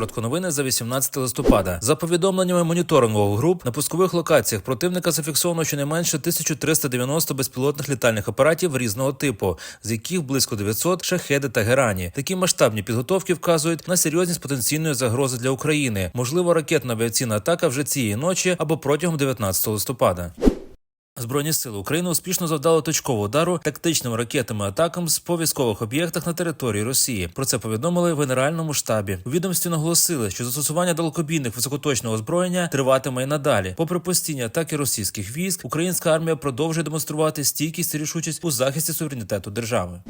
Коротко новини за 18 листопада. За повідомленнями моніторингових груп на пускових локаціях противника зафіксовано щонайменше 1390 безпілотних літальних апаратів різного типу, з яких близько 900 шахеди та герані. Такі масштабні підготовки вказують на серйозність потенційної загрози для України. Можливо, ракетна авіаційна атака вже цієї ночі або протягом 19 листопада. Збройні сили України успішно завдали точкового удару тактичними ракетами атакам з по військових об'єктах на території Росії. Про це повідомили в Генеральному штабі. У відомстві наголосили, що застосування далекобійних високоточного озброєння триватиме і надалі. Попри постійні атаки російських військ, українська армія продовжує демонструвати стійкість і рішучість у захисті суверенітету держави.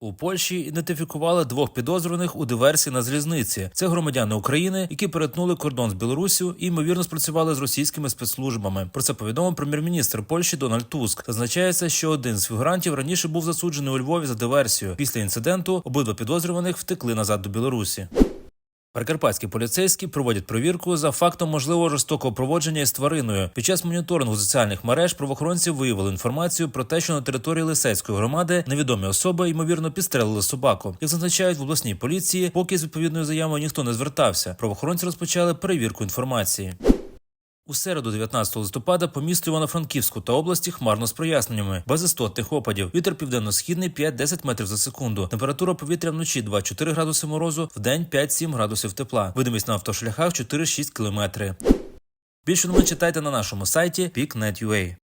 У Польщі ідентифікували двох підозрюваних у диверсії на залізниці. Це громадяни України, які перетнули кордон з Білоруссю і ймовірно спрацювали з російськими спецслужбами. Про це повідомив прем'єр-міністр Польщі Дональд Туск. Зазначається, що один з фігурантів раніше був засуджений у Львові за диверсію. Після інциденту обидва підозрюваних втекли назад до Білорусі. Прикарпатські поліцейські проводять провірку за фактом можливого жорстокого проводження із твариною. Під час моніторингу соціальних мереж правоохоронці виявили інформацію про те, що на території Лисецької громади невідомі особи ймовірно підстрелили собаку. Як зазначають в обласній поліції, поки з відповідною заявою ніхто не звертався. Правоохоронці розпочали перевірку інформації. У середу, 19 листопада, по місту Івано-Франківську та області хмарно з проясненнями, без істотних опадів. Вітер південно-східний 5-10 метрів за секунду. Температура повітря вночі 2-4 градуси морозу, в день 5-7 градусів тепла. Видимість на автошляхах 4-6 кілометри. Більше новин читайте на нашому сайті peak.net.ua.